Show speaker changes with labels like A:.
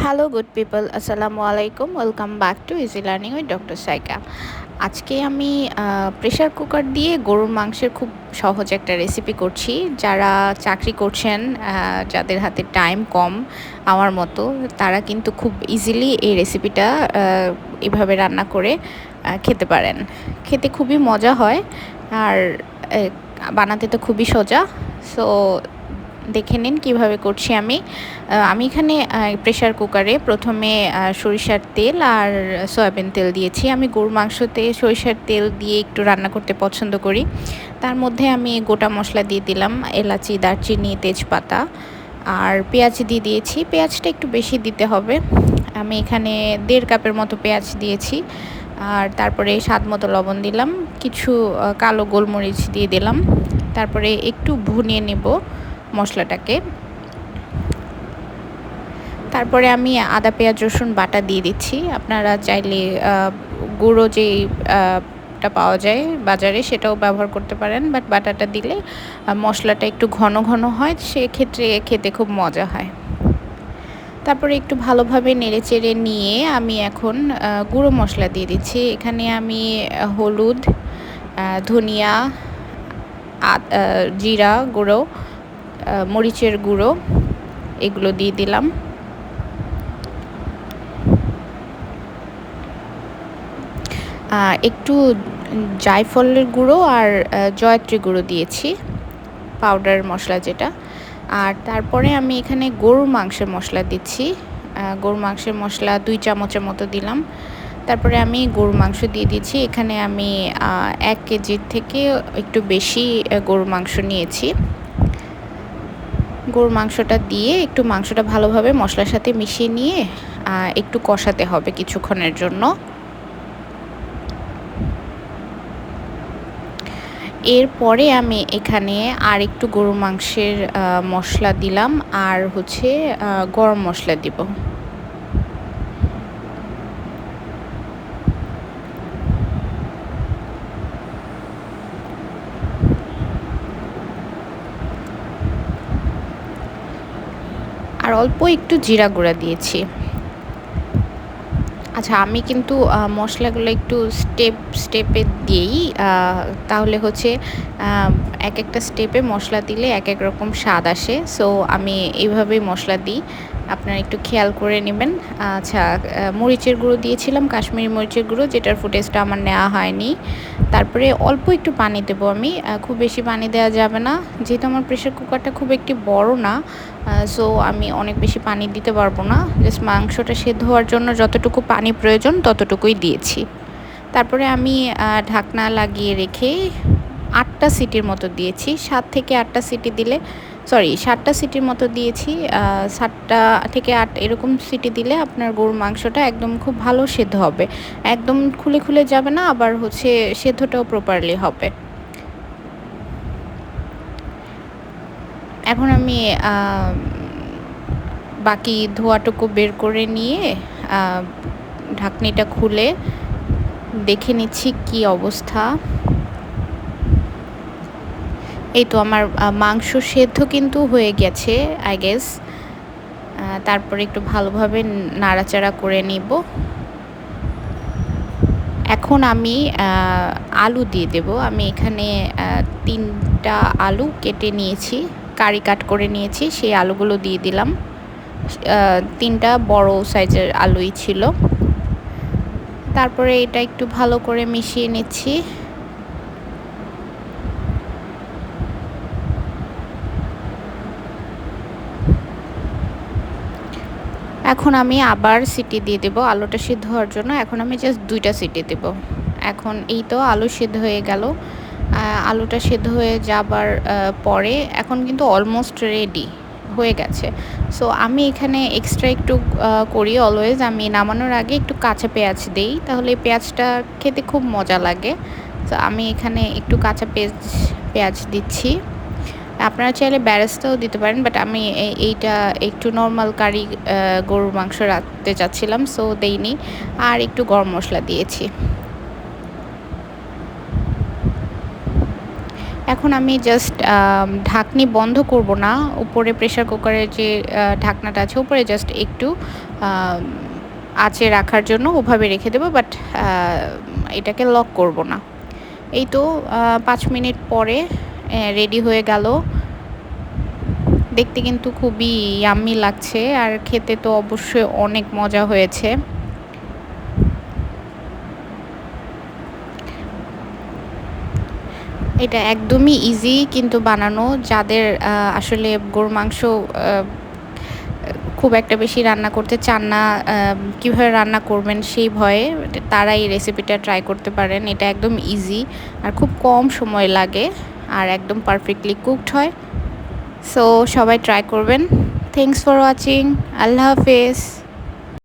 A: Hello good people আসসালামু আলাইকুম welcome back to easy learning with doctor Saika আজকে আমি প্রেশার কুকার দিয়ে গরুর মাংসের খুব সহজ একটা রেসিপি করছি। যারা চাকরি করছেন যাদের হাতে টাইম কম আমার মতো, তারা কিন্তু খুব ইজিলি এই রেসিপিটা এভাবে রান্না করে খেতে পারেন। খেতে খুবই মজা হয়, আর বানাতে তো খুবই সোজা। সো দেখে নিন কীভাবে করছি আমি। আমি এখানে প্রেশার কুকারে প্রথমে সরিষার তেল আর সয়াবিন তেল দিয়েছি। আমি গরু মাংসতে সরিষার তেল দিয়ে একটু রান্না করতে পছন্দ করি। তার মধ্যে আমি গোটা মশলা দিয়ে দিলাম, এলাচি, দারচিনি, তেজপাতা আর পেঁয়াজ দিয়ে দিয়েছি। পেঁয়াজটা একটু বেশি দিতে হবে। আমি এখানে দেড় কাপের মতো পেঁয়াজ দিয়েছি আর তারপরে স্বাদ মতো লবণ দিলাম। কিছু কালো গোলমরিচ দিয়ে দিলাম। তারপরে একটু ভুনিয়ে নেব। মশলাটাকে। তারপরে আমি আদা, পেঁয়াজ, রসুন বাটা দিয়ে দিচ্ছি। আপনারা চাইলে গুঁড়ো যেই টা পাওয়া যায় বাজারে সেটাও ব্যবহার করতে পারেন। বাট বাটাটা দিলে মশলাটা একটু ঘন ঘন হয়, সেক্ষেত্রে খেতে খুব মজা হয়। তারপরে একটু ভালোভাবে নেড়ে চেড়ে নিয়ে আমি এখন গুঁড়ো মশলা দিয়ে দিচ্ছি। এখানে আমি হলুদ ধনিয়া জিরা গুঁড়ো মরিচের গুঁড়ো, এগুলো দিয়ে দিলাম। একটু জায়ফলের গুঁড়ো আর জয়ত্রী গুঁড়ো দিয়েছি পাউডার মশলা যেটা। আর তারপরে আমি এখানে গরুর মাংসের মশলা দিচ্ছি। গরুর মাংসের মশলা দুই চামচের মতো দিলাম। তারপরে আমি গরুর মাংস দিয়ে দিচ্ছি। এখানে আমি এক কেজির থেকে একটু বেশি গরুর মাংস নিয়েছি। গরুর মাংসটা দিয়ে একটু মাংসটা ভালোভাবে মশলার সাথে মিশিয়ে নিয়ে একটু কষাতে হবে কিছুক্ষণের জন্য। এরপরে আমি এখানে আর একটু গরুর মাংসের মশলা দিলাম আর হচ্ছে গরম মশলা দিব। আর অল্প একটু জিরা গুঁড়া দিয়েছি। আচ্ছা আমি কিন্তু মশলাগুলো একটু স্টেপ স্টেপে দিই তাহলে হচ্ছে এক একটা স্টেপে মশলা দিলে এক এক রকম স্বাদ আসে। সো আমি এইভাবেই মশলা দিই। আপনারা একটু খেয়াল করে নেবেন। আচ্ছা মরিচের গুঁড়ো দিয়েছিলাম, কাশ্মীরি মরিচের গুঁড়ো, যেটার ফুটেজটা আমার নেওয়া হয়নি। তারপরে অল্প একটু পানি দেবো আমি। খুব বেশি পানি দেওয়া যাবে না। যেহেতু আমার প্রেশার কুকারটা খুব একটি বড় না সো আমি অনেক বেশি পানি দিতে পারব না। জাস্ট মাংসটা সেদ্ধ হওয়ার জন্য যতটুকু পানি প্রয়োজন, ততটুকুই দিয়েছি। তারপরে আমি ঢাকনা লাগিয়ে রেখে আটটা সিটির মতো দিয়েছি। সাত থেকে আটটা সিটি দিলে সরি সাতটা সিটির মতো দিয়েছি। সাতটা থেকে আট এরকম সিটি দিলে আপনার গরুর মাংসটা একদম খুব ভালো সেদ্ধ হবে। একদম খুলে খুলে যাবে না, আবার হচ্ছে সেদ্ধটাও প্রপারলি হবে। এখন আমি বাকি ধোয়াটুকু বের করে নিয়ে ঢাকনিটা খুলে দেখে নিচ্ছি কি অবস্থা। এই তো আমার মাংস সেদ্ধ কিন্তু হয়ে গেছে আই গেস তারপরে একটু ভালোভাবে নাড়াচাড়া করে নিব। এখন আমি আলু দিয়ে দেব। আমি এখানে তিনটা আলু কেটে নিয়েছি, কারি কাট করে নিয়েছি, সেই আলুগুলো দিয়ে দিলাম। তিনটা বড় সাইজের আলুই ছিল। তারপরে এটা একটু ভালো করে মিশিয়ে নিচ্ছি। এখন আমি আবার সিটি দিয়ে দেবো আলুটা সিদ্ধ হওয়ার জন্য। এখন আমি জাস্ট দুইটা সিটি দেব। এখন এই তো আলু সিদ্ধ হয়ে গেল। আলুটা সিদ্ধ হয়ে যাবার পরে এখন কিন্তু অলমোস্ট রেডি হয়ে গেছে। সো আমি এখানে এক্সট্রা একটু করি অলওয়েজ আমি নামানোর আগে একটু কাঁচা পেঁয়াজ দিই, তাহলে পেঁয়াজটা খেতে খুব মজা লাগে। তো আমি এখানে একটু কাঁচা পেঁয়াজ পেঁয়াজ দিচ্ছি। আপনারা চাইলে ব্যারেস্তাও দিতে পারেন বাট আমি এইটা একটু নর্মাল কারি গরুর মাংস রাখতে চাচ্ছিলাম সো দেইনি। আর একটু গরম মশলা দিয়েছি। এখন আমি জাস্ট ঢাকনি বন্ধ করব না। উপরে প্রেশার কুকারের যে ঢাকনাটা আছে, উপরে জাস্ট একটু আঁচে রাখার জন্য ওভাবে রেখে দেবো বাট এটাকে লক করব না। এই তো পাঁচ মিনিট পরে রেডি হয়ে গেল। দেখতে কিন্তু খুবই ইয়াম্মি লাগছে, আর খেতে তো অবশ্যই অনেক মজা হয়েছে। এটা একদমই ইজি কিন্তু বানানো, যাদের আসলে গরুর মাংস খুব একটা বেশি রান্না করতে চান না কীভাবে রান্না করবেন সেই ভয়ে তারা এই রেসিপিটা ট্রাই করতে পারেন। এটা একদম ইজি আর খুব কম সময় লাগে আর একদম পারফেক্টলি কুকড হয়। সো সবাই ট্রাই করবেন। থ্যাংকস ফর ওয়াচিং আল্লাহ হাফেজ।